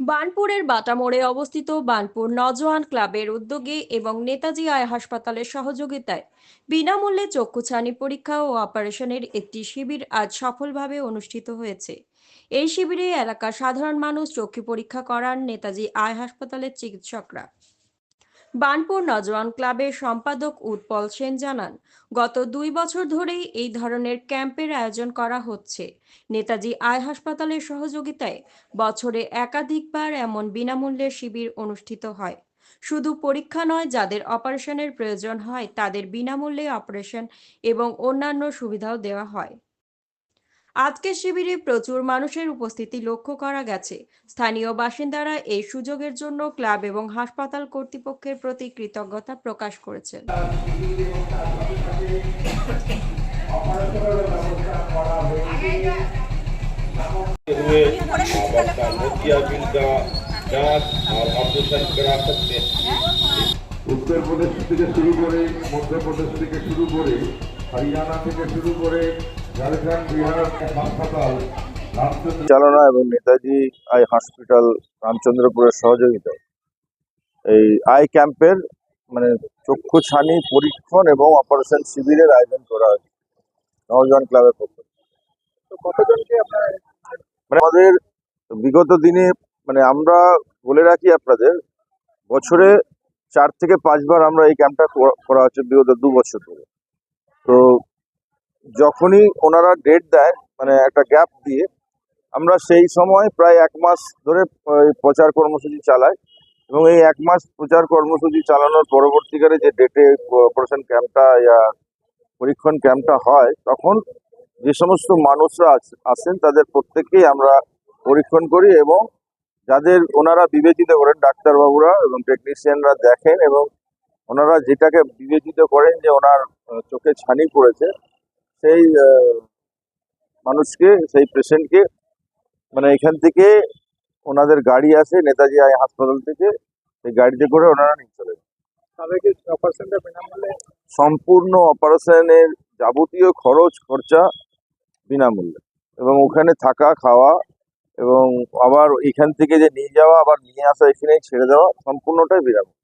বার্নপুরের বাটামোড়ে অবস্থিত বানপুর নজওয়ান ক্লাবের উদ্যোগে এবং নেতাজি আয় হাসপাতালের সহযোগিতায় বিনামূল্যে চক্ষুছানি পরীক্ষা ও অপারেশনের একটি শিবির আজ সফলভাবে অনুষ্ঠিত হয়েছে। এই শিবিরে এলাকার সাধারণ মানুষ চক্ষু পরীক্ষা করান নেতাজি আয় হাসপাতালের চিকিৎসকরা। বার্নপুর নজওয়ান ক্লাবের সম্পাদক উৎপল সেন জানান, গত দুই বছর ধরেই এই ধরনের ক্যাম্পের আয়োজন করা হচ্ছে। নেতাজি আই হাসপাতালের সহযোগিতায় বছরে একাধিকবার এমন বিনামূল্যে শিবির অনুষ্ঠিত হয়। শুধু পরীক্ষা নয়, যাদের অপারেশনের প্রয়োজন হয়, তাদের বিনামূল্যে অপারেশন এবং অন্যান্য সুবিধাও দেওয়া হয়। আজকের শিবিরে প্রচুর মানুষের উপস্থিতি লক্ষ্য করা গেছে। স্থানীয় বাসিন্দারা এই সুযোগের জন্য ক্লাব এবং হাসপাতাল কর্তৃপক্ষের প্রতি কৃতজ্ঞতা প্রকাশ করেছেন। উত্তরপ্রদেশ থেকে শুরু করে মধ্যপ্রদেশ থেকে শুরু করে হরিয়ানা থেকে শুরু করে চালনা এবং নেতাজি আই হসপিটাল রামচন্দ্রপুরের সহযোগিতায় এই আই ক্যাম্পের মানে চক্ষু ছানি পরীক্ষণ এবং অপারেশন শিবিরের আয়োজন করা হয়েছে নওজোয়ান ক্লাবের পক্ষ মানে আমাদের বিগত দিনে মানে আমরা বলে রাখি আপনাদের বছরে চার থেকে পাঁচবার আমরা এই ক্যাম্পটা করা- করা হচ্ছে বিগত দু বছর ধরে। তো যখনই ওনারা ডেট দেয় মানে একটা গ্যাপ দিয়ে, আমরা সেই সময় প্রায় এক মাস ধরে প্রচার কর্মসূচি চালাই এবং এই এক মাস প্রচার কর্মসূচি চালানোর পরবর্তীকালে যে ডেটে অপারেশন ক্যাম্পটা পরীক্ষণ ক্যাম্পটা হয়, তখন যে সমস্ত মানুষরা আস- আসেন, তাদের প্রত্যেককেই আমরা পরীক্ষণ করি এবং যাদের ওনারা বিবেচিত করেন, ডাক্তারবাবুরা এবং টেকনিশিয়ানরা দেখেন এবং ওনারা যেটাকে বিবেচিত করেন যে ওনার চোখে ছানি পড়েছে সেই মানুষকে সেই পেশেন্টকে মানে এখান থেকে ওনাদের গাড়ি আসে নেতাজি আই হাসপাতাল থেকে সেই গাড়িতে করে ওনারা নিয়ে চলে। সম্পূর্ণ অপারেশনের যাবতীয় খরচ খরচা বিনামূল্যে। এবং ওখানে থাকা খাওয়া এবং আবার এখান থেকে যে নিয়ে যাওয়া আবার নিয়ে আসা এখানে ছেড়ে দেওয়া সম্পূর্ণটাই বিনামূল্যে।